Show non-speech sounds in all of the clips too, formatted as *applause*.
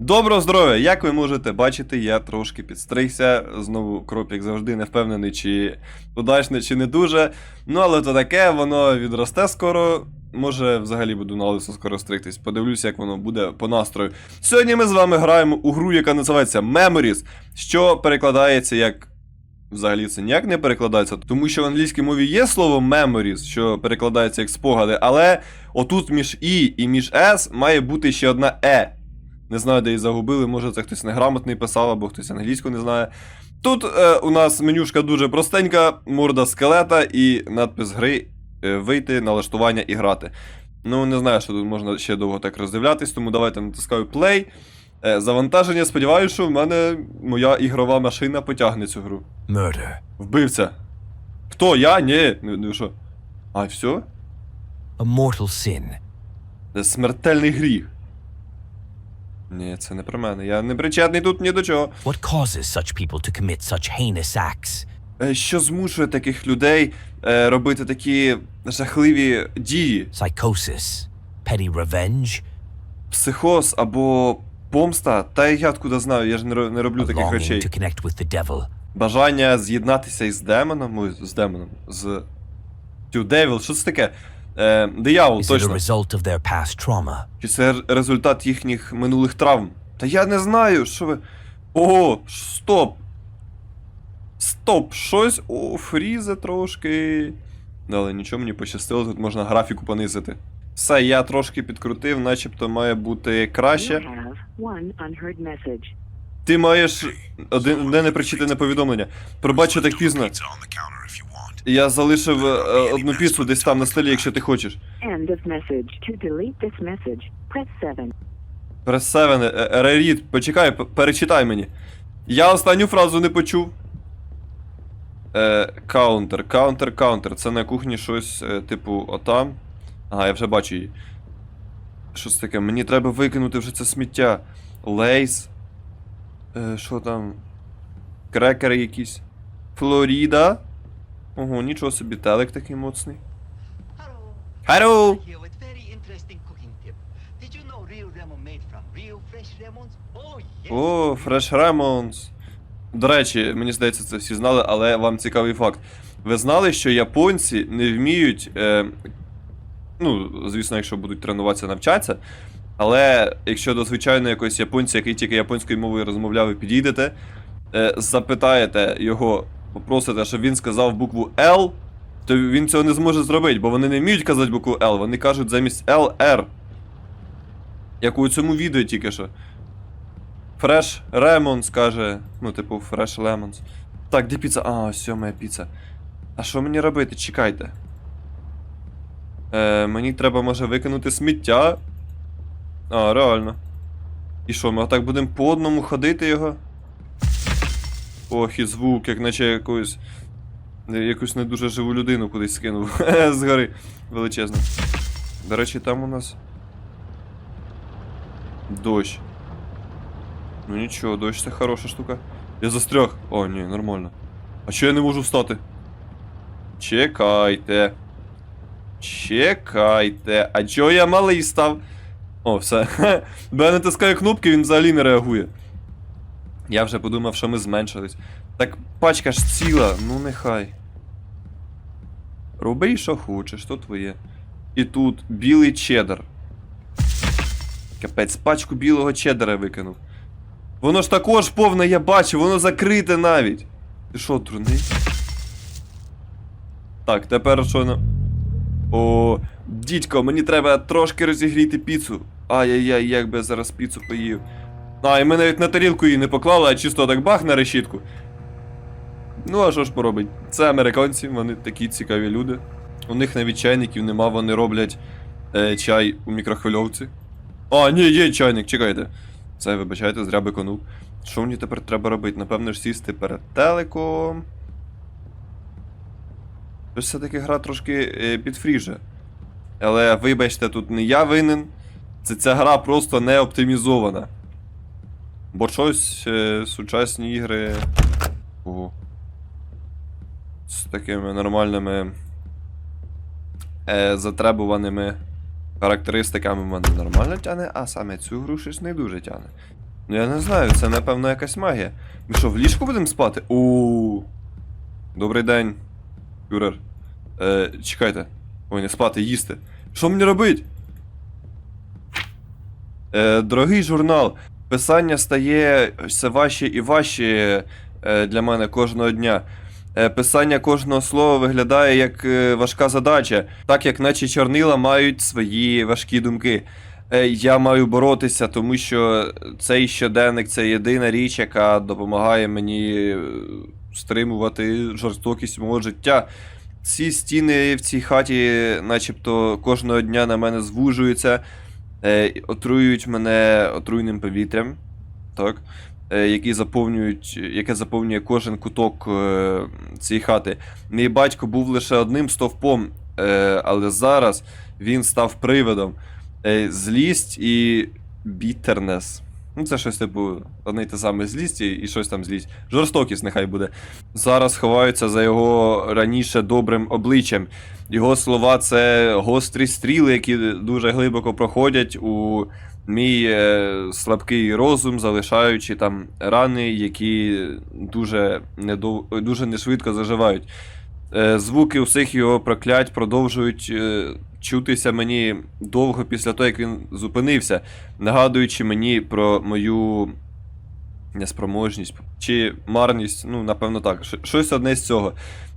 Доброго здоров'я! Як ви можете бачити, я трошки підстригся. Знову кроп, як завжди, не впевнений, чи удачне, чи не дуже. Ну, але то таке, воно відросте скоро. Може, взагалі буду на лисо скоро стригтись. Подивлюся, як воно буде по настрою. Сьогодні ми з вами граємо у гру, яка називається Memories, що перекладається як. Взагалі це ніяк не перекладається, тому що в англійській мові є слово memories, що перекладається як спогади, але отут між І і між С має бути ще одна Е. Не знаю, де її загубили, може це хтось неграмотний писав, або хтось англійську не знає. Тут е, у нас менюшка дуже простенька, морда скелета і надпис гри е, вийти, налаштування і грати. Ну, не знаю, що тут можна ще довго так роздивлятись, тому давайте натискаю play. Е, завантаження, сподіваюся, що в мене моя ігрова машина потягне цю гру. Murder. Вбивця. Хто? Я? Ні. Ну, ну що? А, все? A mortal sin. Це смертельний гріх. Ні, це не про мене. Я не причетний тут ні до чого. What causes such people to commit such heinous acts? Е, Що змушує таких людей е, робити такі жахливі дії? Psychosis? Petty revenge? Психоз або помста? Та я откуда знаю, я ж не, ро- не роблю A таких longing речей. to connect with the devil? Бажання з'єднатися із демоном. Ой, з демоном. З. Тю, Девіл, що це таке? Е, диявол, точно. result of their past trauma? Чи це результат їхніх минулих травм? Та я не знаю, що ви. О, стоп! Стоп! Щось. О, фрізе трошки. Але нічого мені пощастило, тут можна графіку понизити. Все, я трошки підкрутив, начебто має бути краще. have one unheard message. Ти маєш один одне непрочитане повідомлення. Пробачу так пізно. Я залишив е, одну піцу десь там на столі, якщо ти хочеш. End of message. To delete this message, press 7. Прес 7, е, Реріт, почекай, п- перечитай мені. Я останню фразу не почув. Е, Каунтер, каунтер, каунтер. Це на кухні щось, е, типу, отам. Ага, я вже бачу її. Щось таке, мені треба викинути вже це сміття. Лейс. Е, що там? Крекери якісь. Флоріда. Ого, нічого собі, телек такий моцний. Hello. Oh. О, Fresh Remons. До речі, мені здається, це всі знали, але вам цікавий факт. Ви знали, що японці не вміють. Е, ну, звісно, якщо будуть тренуватися, навчатися. Але якщо до звичайного якогось японця, який тільки японською мовою розмовляв, ви підійдете, е, запитаєте його, попросите, щоб він сказав букву L, то він цього не зможе зробити, бо вони не вміють казати букву L, вони кажуть замість L R. Як у цьому відео тільки що. Fresh Lemons каже. Ну, типу, Fresh Lemons. Так, де піца? А, все, моя піца. А що мені робити? Чекайте. Е, мені треба, може, викинути сміття. А, реально. І що, ми отак будемо по одному ходити його? Ох, і звук, як наче якусь. Якусь не дуже живу людину кудись скинув. *laughs* Згори. Величезно. До речі, там у нас. Дощ. Ну нічого, дощ це хороша штука. Я застряг. О, ні, нормально. А чого я не можу встати? Чекайте. Чекайте. А чого я малий став? О, все. *laughs* Бо я натискаю кнопки, він взагалі не реагує. Я вже подумав, що ми зменшились. Так пачка ж ціла, ну нехай. Роби, що хочеш, то твоє. І тут білий чеддер. Капець, пачку білого чеддера викинув. Воно ж також повне, я бачу, воно закрите навіть. Ти що, дурний? Так, тепер що на. О, дідько, мені треба трошки розігріти піцу. Ай-яй-яй, як би я зараз піцу поїв. А, і ми навіть на тарілку її не поклали, а чисто так бах на решітку. Ну, а що ж поробить? Це американці, вони такі цікаві люди. У них навіть чайників нема, вони роблять е, чай у мікрохвильовці. А, ні, є чайник, чекайте. Це, вибачайте, зря биконув. Що мені тепер треба робити? Напевно ж сісти перед телеком. Ось все-таки гра трошки е, підфріже. Але вибачте, тут не я винен. Це ця гра просто не оптимізована. Бо щось е, сучасні ігри. Ого. З такими нормальними. Е, затребуваними характеристиками в мене нормально тяне, а саме цю гру щось не дуже тяне. Ну я не знаю, це напевно якась магія. Ми що, в ліжку будемо спати? У. Добрий день, Фюрер. Е, чекайте. Ой, не спати, їсти. Що мені робить? Е, дорогий журнал, писання стає все важче і важче е, для мене кожного дня. Е, писання кожного слова виглядає як е, важка задача, так як наче чорнила мають свої важкі думки. Я маю боротися, тому що цей щоденник це єдина річ, яка допомагає мені стримувати жорстокість мого життя. Ці стіни в цій хаті, начебто, кожного дня на мене звужуються, е, отруюють мене отруйним повітрям, так, е, які заповнюють, яке заповнює кожен куток е, цієї хати. Мій батько був лише одним стовпом, е, але зараз він став привидом. Е, злість і бітернес. Ну, це щось типу одне й те саме злість і, і щось там злість. Жорстокість нехай буде. Зараз ховаються за його раніше добрим обличчям. Його слова це гострі стріли, які дуже глибоко проходять у мій е, слабкий розум, залишаючи там рани, які дуже, недов... дуже нешвидко заживають. Е, звуки усіх його проклять продовжують е, чутися мені довго після того, як він зупинився, нагадуючи мені про мою неспроможність чи марність, ну, напевно, так. Щось одне з цього.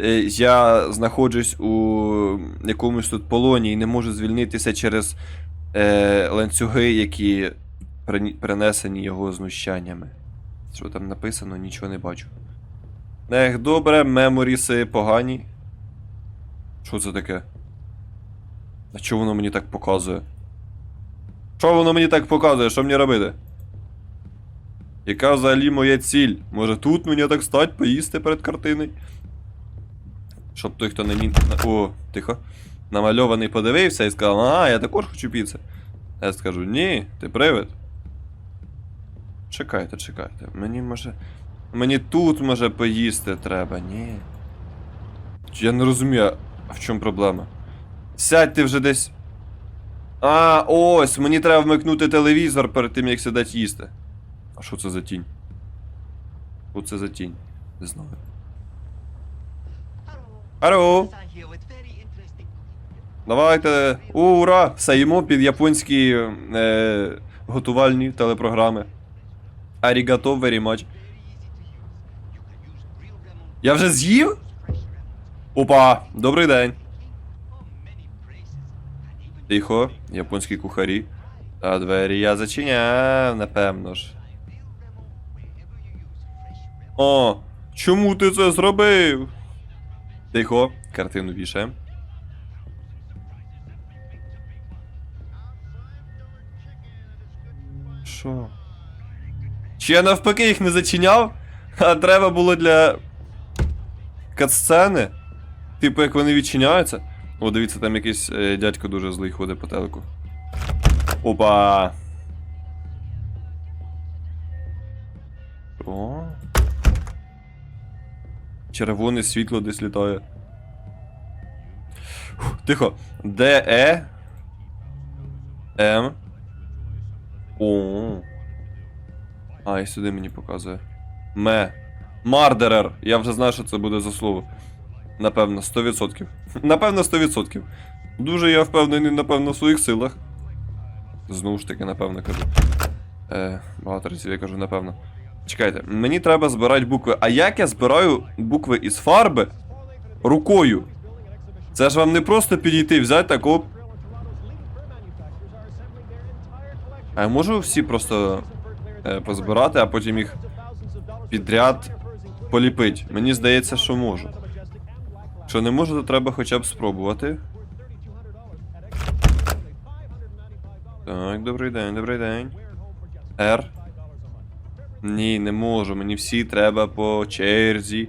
Е, Я знаходжусь у якомусь тут полоні і не можу звільнитися через е, ланцюги, які принесені його знущаннями. Що там написано, нічого не бачу. Ех, добре, меморіси погані. Що це таке? А чого воно мені так показує? Що воно мені так показує? Що мені робити? Яка взагалі моя ціль? Може тут мені так стать, поїсти перед картиною? Щоб той, хто на мін... О, тихо. Намальований подивився і сказав, ага, я також хочу піци. Я скажу, ні, ти привид. Чекайте, чекайте. Мені може. Мені тут може поїсти треба, ні. Я не розумію, а в чому проблема? Сядьте вже десь. А, ось, мені треба вмикнути телевізор перед тим, як сідати їсти. А що це за тінь? Що це за тінь? Не знаю. Tip. давайте. Ура! Все їмо під японські е, готувальні телепрограми. Арігато very much. Я вже з'їв? Опа, добрий день. Тихо, японські кухарі. А двері я зачиняв, напевно ж. О, чому ти це зробив? Тихо, картину вішаємо. Що? Чи я навпаки їх не зачиняв? А треба було для катсцени? Типу, як вони відчиняються? О, дивіться, там якийсь е, дядько дуже злий ходить по телеку. Опа! О. Червоне світло десь літає. Тихо. Д Е. М. О. А, і сюди мені показує. Ме. Мардерер. Я вже знаю, що це буде за слово. Напевно, 100%. Напевно, 100%. Дуже я впевнений, напевно, в своїх силах. Знову ж таки, напевно, кажу. Е, багато разів я кажу, напевно. Чекайте, мені треба збирати букви. А як я збираю букви із фарби рукою? Це ж вам не просто підійти, взяти так оп. А я можу всі просто е, позбирати, а потім їх підряд поліпити. Мені здається, що можу. Якщо не можу, то треба хоча б спробувати. Так, добрий день, добрий день. Р. Ні, не можу. Мені всі треба по черзі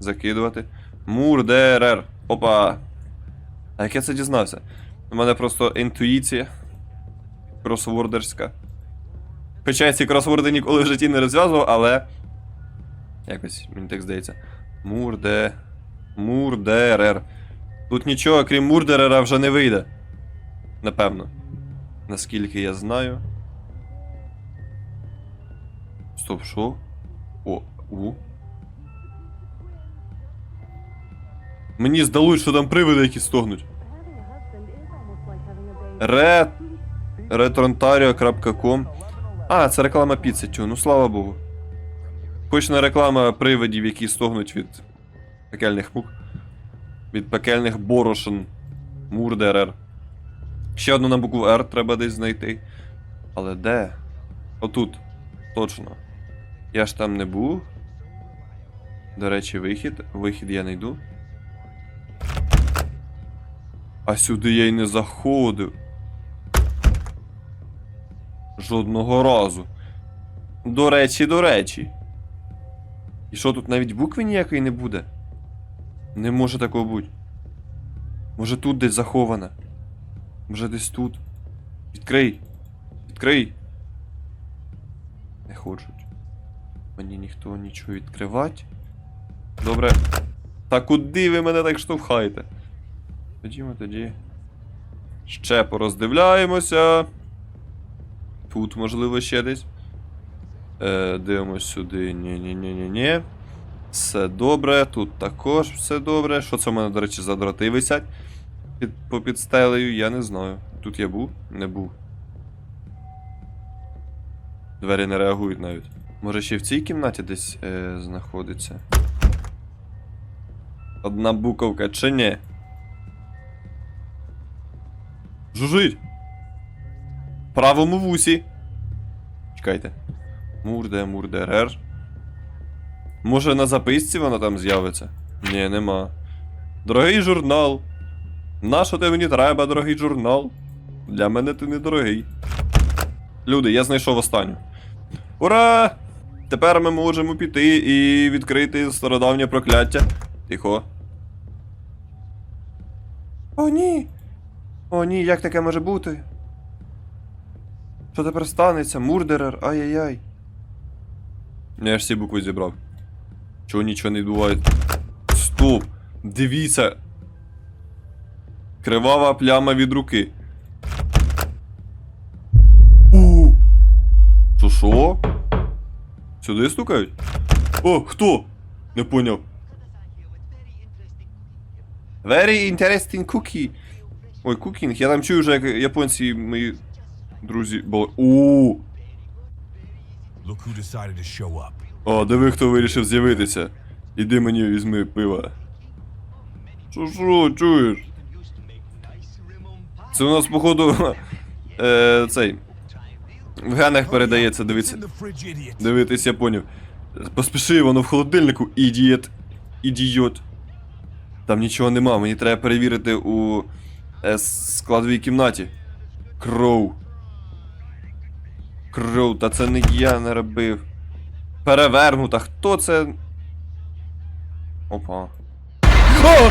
закидувати. Мурдерер. Опа. А як я це дізнався? У мене просто інтуїція. Кросвордерська. Хоча я ці кросворди ніколи в житті не розв'язував, але. Якось, мені так здається. Мурде. Мурдерер. Тут нічого, крім мурдерера, вже не вийде. Напевно. Наскільки я знаю. Стоп, що? О, у. Мені здалось, що там привиди якісь стогнуть. Ре... Retrontario.com А, це реклама піци, тю, ну слава Богу. Хочна реклама привидів, які стогнуть від пекельних мук. Від пекельних борошен. Мурдерер. Ще одну на букву R треба десь знайти. Але де? Отут. Точно. Я ж там не був. До речі, вихід. Вихід я не йду. А сюди я й не заходив. Жодного разу. До речі, до речі. І що тут навіть букви ніякої не буде? Не може такого бути. Може тут десь захована. Може десь тут. Відкрий. Відкрий. Не хочуть. Мені ніхто нічого відкривати. Добре. Та куди ви мене так штовхаєте? Ходімо тоді. Ще пороздивляємося. Тут, можливо, ще десь. Е, дивимось сюди. Ні-ні-ні-ні-ні. Все добре, тут також все добре. Що це в мене, до речі, за дроти висять? Під, попід стелею, я не знаю. Тут я був? Не був. Двері не реагують навіть. Може ще в цій кімнаті десь е, знаходиться. Одна буковка чи ні? Жужить! В правому вусі. Чекайте. Мурде, мурдерер. Може на записці вона там з'явиться? Ні, нема. Дорогий журнал. Нащо ти мені треба, дорогий журнал? Для мене ти не дорогий. Люди, я знайшов останню. Ура! Тепер ми можемо піти і відкрити стародавнє прокляття. Тихо. О, ні! О, ні, як таке може бути? Що тепер станеться? Мурдерер, ай-яй-яй. Я ж всі букви зібрав. Чого нічого не відбувається? Стоп! Дивіться! Кривава пляма від руки. У! Що що? Сюди стукають? О, хто? Не поняв. Very interesting cookie. Ой, кукінг. Я там чую вже, як японці мої друзі були. Look who decided to show up. О, диви, хто вирішив з'явитися. Іди мені візьми пива. Що що, чуєш? Це у нас, походу, *laughs* е, цей. В генах передається, дивіться. Дивитись, я поняв. Поспіши, воно в холодильнику, ідіот. Ідіот. Там нічого нема, мені треба перевірити у е, складовій кімнаті. Кроу. Кроу, та це не я не робив. Перевернута, хто це? Опа. О!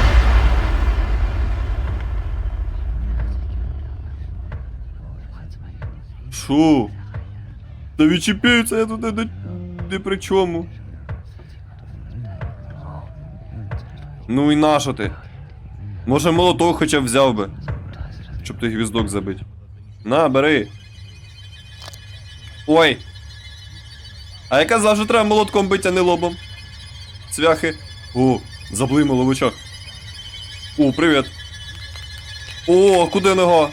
Шо? Та відчіпіться, я тут не, не, не при чому. Ну і нащо ти? Може молоток хоча б взяв би. Щоб ти гвіздок забить. На, бери. Ой. А я казав, що треба молотком бити, а не лобом. Цвяхи. О, заблимало в очах. О, привіт. О, куди нога?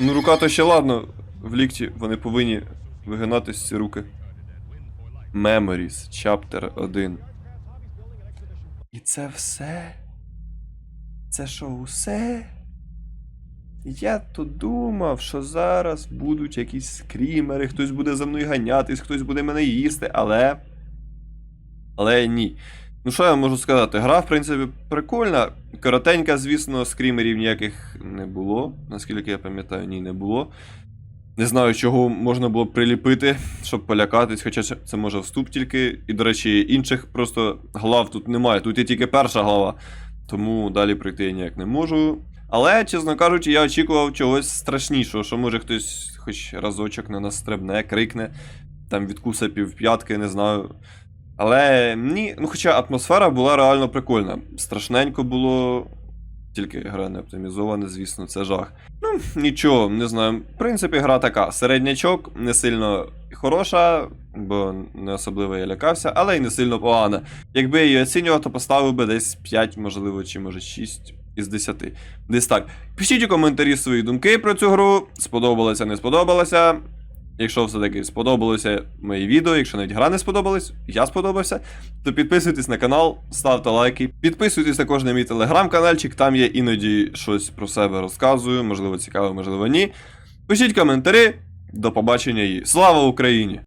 Ну, рука то ще ладно. В лікті вони повинні вигинатись ці руки. Memories, Chapter 1. І це все? Це що, усе? Я то думав, що зараз будуть якісь скрімери, хтось буде за мною ганятись, хтось буде мене їсти, але. Але ні. Ну, що я можу сказати? Гра, в принципі, прикольна. Коротенька, звісно, скрімерів ніяких не було. Наскільки я пам'ятаю, ні, не було. Не знаю, чого можна було приліпити, щоб полякатись, хоча це- може вступ тільки. І, до речі, інших просто глав тут немає. Тут є тільки перша глава. Тому далі пройти я ніяк не можу. Але, чесно кажучи, я очікував чогось страшнішого, що може хтось хоч разочок на нас стрибне, крикне, там відкуса півп'ятки, не знаю. Але ні, ну хоча атмосфера була реально прикольна. Страшненько було. Тільки гра не оптимізована, звісно, це жах. Ну, нічого, не знаю. В принципі, гра така. Середнячок, не сильно хороша, бо не особливо я лякався, але й не сильно погана. Якби я її оцінював, то поставив би десь 5, можливо, чи може 6 із 10. Десь так. Пишіть у коментарі свої думки про цю гру. Сподобалося, не сподобалося. Якщо все-таки сподобалося мої відео, якщо навіть гра не сподобалась, я сподобався, то підписуйтесь на канал, ставте лайки, підписуйтесь також на мій телеграм-канальчик, там я іноді щось про себе розказую, можливо цікаво, можливо ні. Пишіть коментарі, до побачення і слава Україні!